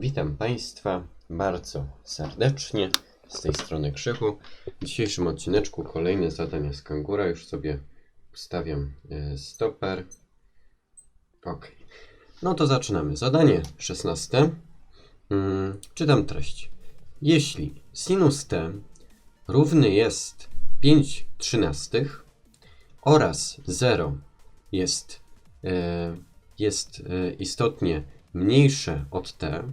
Witam Państwa bardzo serdecznie. Z tej strony Krzychu. W dzisiejszym odcineczku kolejne zadania z kangura. Już sobie ustawiam e, stoper. Ok. No to zaczynamy. Zadanie 16. Mm, czytam treść. Jeśli sinus t równy jest 5 trzynastych oraz 0 jest, e, jest e, istotnie mniejsze od t,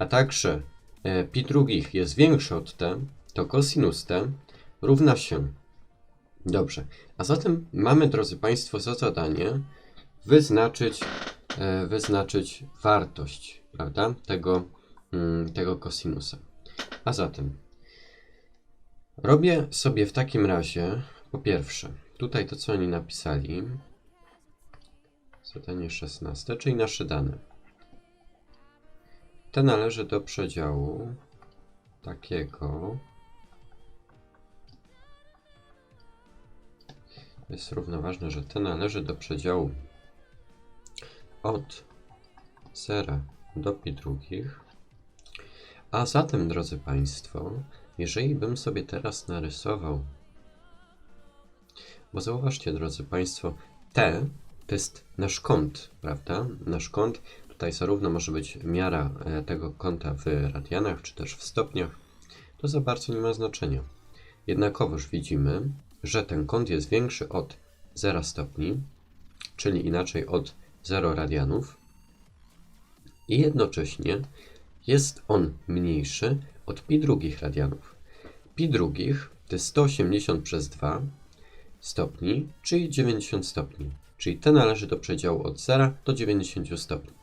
a także e, pi drugich jest większe od t, to cosinus t równa się. Dobrze, a zatem mamy, drodzy Państwo, za zadanie wyznaczyć, e, wyznaczyć wartość, prawda, tego, mm, tego kosinusa. A zatem robię sobie w takim razie, po pierwsze, tutaj to, co oni napisali, zadanie 16, czyli nasze dane. Te należy do przedziału takiego. Jest równoważne, że te należy do przedziału od 0 do pi drugich. A zatem, drodzy Państwo, jeżeli bym sobie teraz narysował, bo zauważcie, drodzy Państwo, T to jest nasz kąt, prawda? Nasz kąt Tutaj zarówno może być miara e, tego kąta w radianach, czy też w stopniach. To za bardzo nie ma znaczenia. Jednakowoż widzimy, że ten kąt jest większy od 0 stopni, czyli inaczej od 0 radianów. I jednocześnie jest on mniejszy od pi drugich radianów. Pi drugich to jest 180 przez 2 stopni, czyli 90 stopni. Czyli te należy do przedziału od 0 do 90 stopni.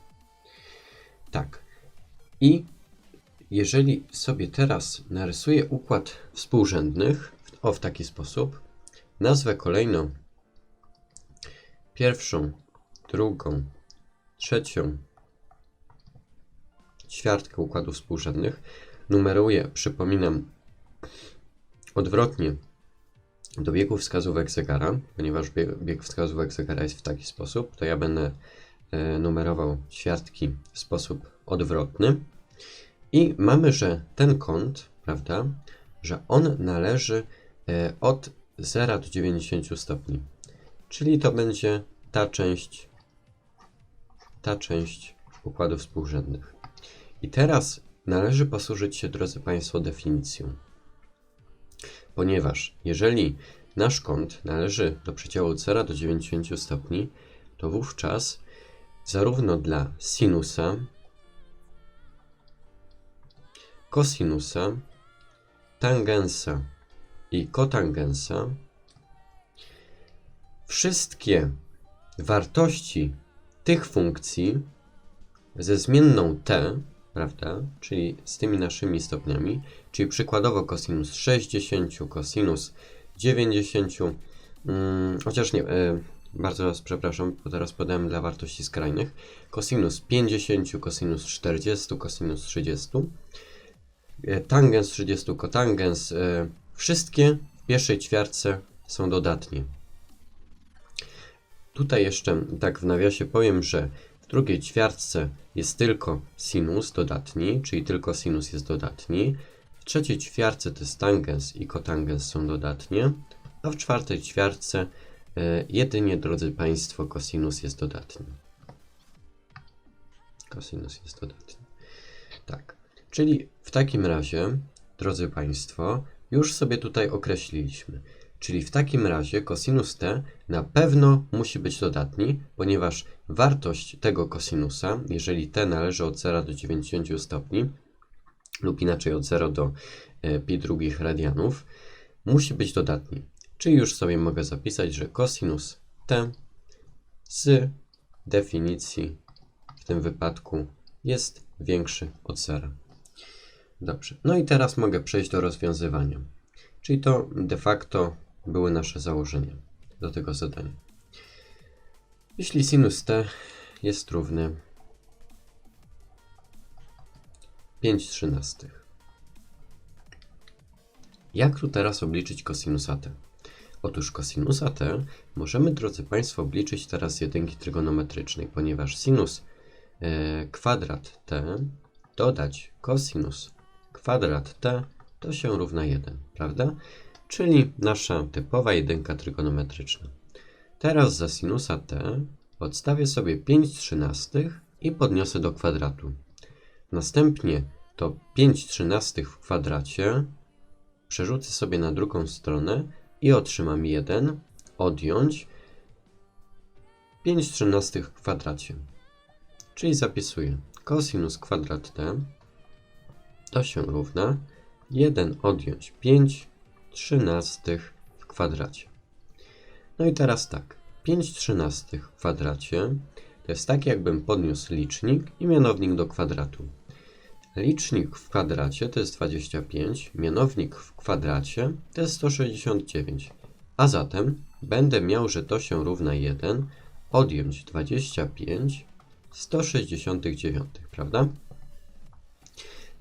Tak. I jeżeli sobie teraz narysuję układ współrzędnych, o w taki sposób, nazwę kolejną pierwszą, drugą, trzecią ćwiartkę układów współrzędnych, numeruję, przypominam, odwrotnie do biegu wskazówek zegara, ponieważ bieg, bieg wskazówek zegara jest w taki sposób, to ja będę numerował ćwiartki w sposób odwrotny. I mamy, że ten kąt, prawda, że on należy e, od 0 do 90 stopni. Czyli to będzie ta część, ta część układów współrzędnych. I teraz należy posłużyć się, drodzy Państwo, definicją. Ponieważ jeżeli nasz kąt należy do przedziału od 0 do 90 stopni, to wówczas zarówno dla sinusa, kosinusa, tangensa i kotangensa wszystkie wartości tych funkcji ze zmienną t, prawda, czyli z tymi naszymi stopniami, czyli przykładowo cosinus 60, cosinus 90, mm, chociaż nie, y, bardzo Was przepraszam, bo teraz podałem dla wartości skrajnych. Cosinus 50, cosinus 40, cosinus 30. E, tangens 30, kotangens. Wszystkie w pierwszej ćwiartce są dodatnie. Tutaj jeszcze tak w nawiasie powiem, że w drugiej ćwiartce jest tylko sinus dodatni, czyli tylko sinus jest dodatni. W trzeciej ćwiartce to jest tangens i kotangens są dodatnie, a w czwartej ćwiartce jedynie, drodzy Państwo, kosinus jest dodatni. Kosinus jest dodatni. Tak. Czyli w takim razie, drodzy Państwo, już sobie tutaj określiliśmy. Czyli w takim razie kosinus t na pewno musi być dodatni, ponieważ wartość tego kosinusa, jeżeli t należy od 0 do 90 stopni, lub inaczej od 0 do e, pi drugich radianów, musi być dodatni. Czyli już sobie mogę zapisać, że cosinus t z definicji w tym wypadku jest większy od zera. Dobrze, no i teraz mogę przejść do rozwiązywania. Czyli to de facto były nasze założenia do tego zadania. Jeśli sinus t jest równy 5 trzynastych. Jak tu teraz obliczyć kosinusa t? Otóż kosinusa t możemy, drodzy Państwo, obliczyć teraz z jedynki trygonometrycznej, ponieważ sinus e, kwadrat t dodać cosinus kwadrat t to się równa 1, prawda? Czyli nasza typowa jedynka trygonometryczna. Teraz za sinusa t odstawię sobie 5 trzynastych i podniosę do kwadratu. Następnie to 5 trzynastych w kwadracie przerzucę sobie na drugą stronę i otrzymam 1 odjąć 5 trzynastych w kwadracie. Czyli zapisuję cosinus kwadrat t to się równa 1 odjąć 5 trzynastych w kwadracie. No i teraz tak, 5 trzynastych w kwadracie to jest tak, jakbym podniósł licznik i mianownik do kwadratu. Licznik w kwadracie to jest 25, mianownik w kwadracie to jest 169. A zatem będę miał, że to się równa 1 odjąć 25 169, prawda?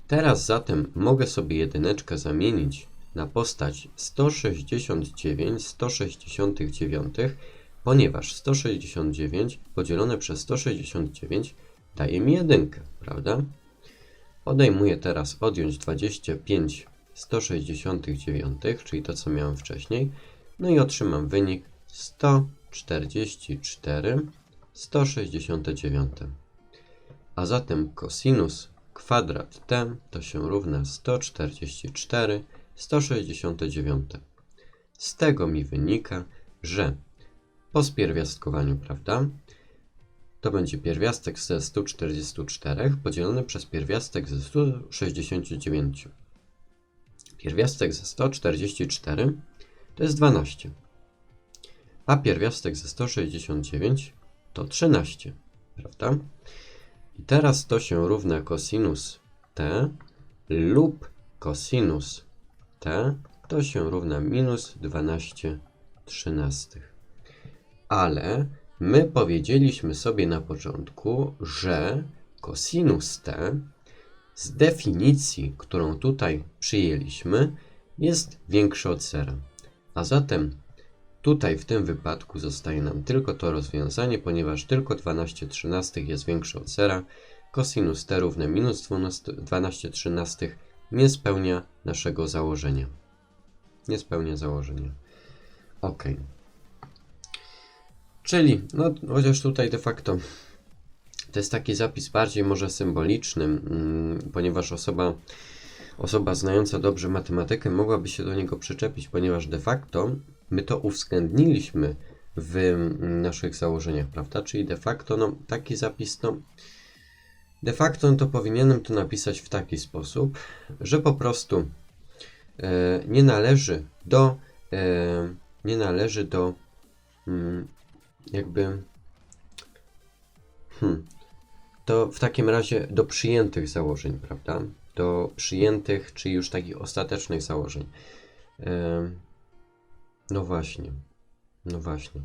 Teraz zatem mogę sobie jedyneczkę zamienić na postać 169 169, ponieważ 169 podzielone przez 169 daje mi jedynkę, prawda? Odejmuję teraz odjąć 25 169, czyli to co miałem wcześniej, no i otrzymam wynik 144 169. A zatem cosinus kwadrat t to się równa 144 169. Z tego mi wynika, że po spierwiastkowaniu, prawda, to będzie pierwiastek ze 144 podzielony przez pierwiastek ze 169. Pierwiastek ze 144 to jest 12, a pierwiastek ze 169 to 13, prawda? I teraz to się równa cosinus t lub cosinus t to się równa minus 12 trzynastych. Ale my powiedzieliśmy sobie na początku, że cosinus t z definicji, którą tutaj przyjęliśmy, jest większy od zera. A zatem tutaj w tym wypadku zostaje nam tylko to rozwiązanie, ponieważ tylko 12 trzynastych jest większe od zera. Cosinus t równe minus 12, 12 trzynastych nie spełnia naszego założenia. Nie spełnia założenia. Ok. Czyli, no chociaż tutaj de facto to jest taki zapis bardziej może symboliczny, mm, ponieważ osoba, osoba znająca dobrze matematykę mogłaby się do niego przyczepić, ponieważ de facto my to uwzględniliśmy w mm, naszych założeniach, prawda? Czyli de facto no, taki zapis, no, de facto no, to powinienem to napisać w taki sposób, że po prostu e, nie należy do e, nie należy do mm, jakby hmm, to w takim razie do przyjętych założeń, prawda? Do przyjętych, czy już takich ostatecznych założeń. No właśnie. No właśnie.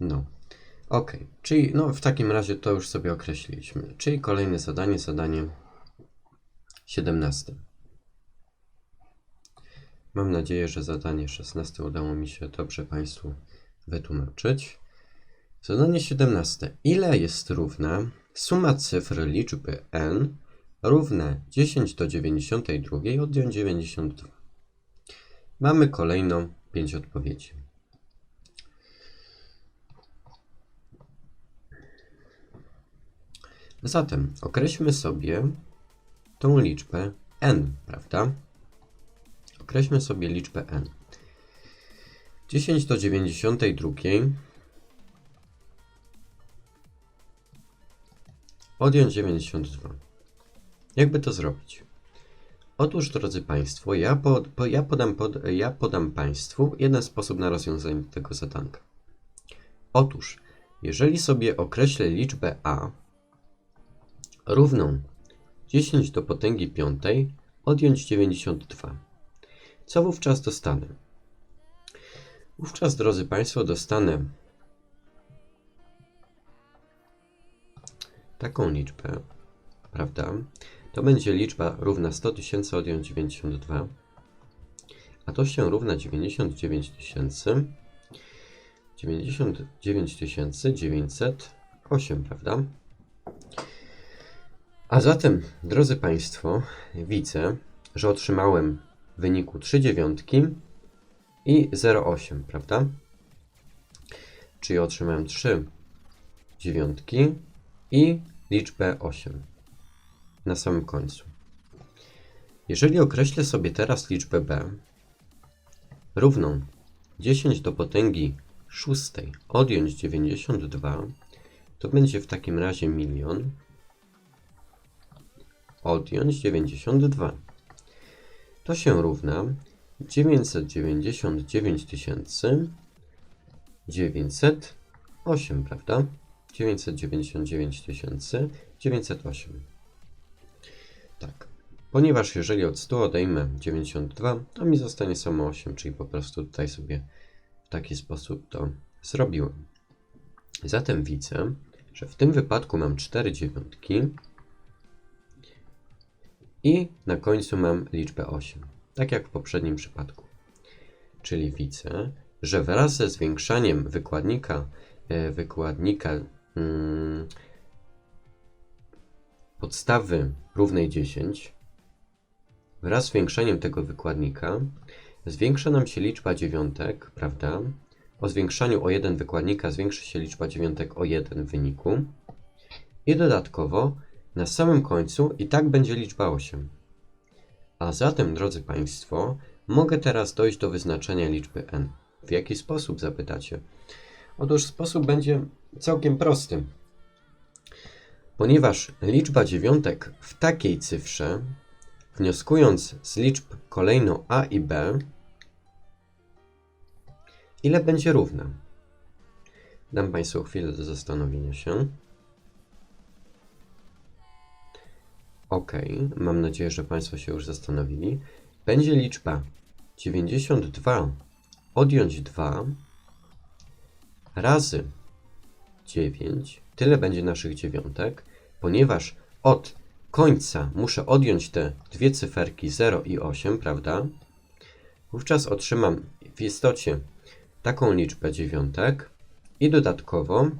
No. Ok, czyli no w takim razie to już sobie określiliśmy. Czyli kolejne zadanie, zadanie 17. Mam nadzieję, że zadanie 16 udało mi się dobrze Państwu wytłumaczyć. Zadanie 17. Ile jest równa suma cyfr liczby n równa 10 do 92 odjąć 92? Mamy kolejną 5 odpowiedzi. Zatem określmy sobie tą liczbę n, prawda? Określmy sobie liczbę n. 10 do 92 odjąć 92. Jakby to zrobić? Otóż, drodzy Państwo, ja, pod, po, ja, podam, pod, ja podam Państwu jeden sposób na rozwiązanie tego zadanka. Otóż, jeżeli sobie określę liczbę a równą 10 do potęgi piątej odjąć 92, co wówczas dostanę? Wówczas, drodzy Państwo, dostanę taką liczbę, prawda? To będzie liczba równa 100 tysięcy odjąć 92, a to się równa 99 tysięcy 99 900 8, prawda? A zatem, drodzy Państwo, widzę, że otrzymałem w wyniku 3 dziewiątki i 0,8, prawda? Czyli otrzymałem 3 dziewiątki i liczbę 8 na samym końcu. Jeżeli określę sobie teraz liczbę b równą 10 do potęgi szóstej odjąć 92, to będzie w takim razie milion odjąć 92. To się równa 999 908, prawda? 999 908. Tak. Ponieważ jeżeli od 100 odejmę 92, to mi zostanie samo 8, czyli po prostu tutaj sobie w taki sposób to zrobiłem. Zatem widzę, że w tym wypadku mam 4 dziewiątki i na końcu mam liczbę 8, tak jak w poprzednim przypadku. Czyli widzę, że wraz ze zwiększaniem wykładnika, e, wykładnika mm, podstawy równej 10, wraz z zwiększeniem tego wykładnika, zwiększa nam się liczba dziewiątek, prawda? O zwiększaniu o jeden wykładnika zwiększy się liczba dziewiątek o jeden w wyniku. I dodatkowo na samym końcu i tak będzie liczba 8. A zatem, drodzy Państwo, mogę teraz dojść do wyznaczenia liczby n. W jaki sposób zapytacie? Otóż sposób będzie całkiem prosty. Ponieważ liczba dziewiątek w takiej cyfrze, wnioskując z liczb kolejno a i b, ile będzie równa? Dam Państwu chwilę do zastanowienia się. Ok, mam nadzieję, że Państwo się już zastanowili. Będzie liczba 92 odjąć 2 razy 9. Tyle będzie naszych dziewiątek, ponieważ od końca muszę odjąć te dwie cyferki 0 i 8, prawda? Wówczas otrzymam w istocie taką liczbę dziewiątek i dodatkowo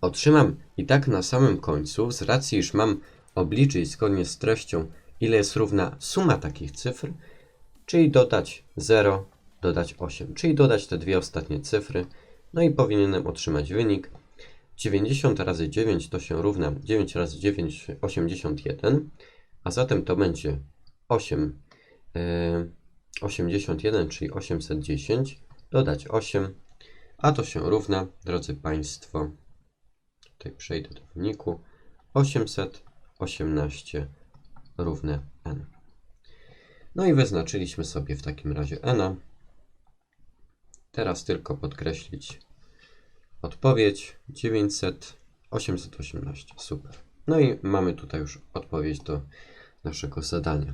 otrzymam i tak na samym końcu, z racji iż mam obliczyć zgodnie z treścią, ile jest równa suma takich cyfr, czyli dodać 0, dodać 8, czyli dodać te dwie ostatnie cyfry, no i powinienem otrzymać wynik. 90 razy 9 to się równa 9 razy 9, 81, a zatem to będzie 8, e, 81, czyli 810, dodać 8, a to się równa, drodzy Państwo, tutaj przejdę do wyniku, 818 równe n. No i wyznaczyliśmy sobie w takim razie n. Teraz tylko podkreślić odpowiedź 900, 818. Super. No i mamy tutaj już odpowiedź do naszego zadania.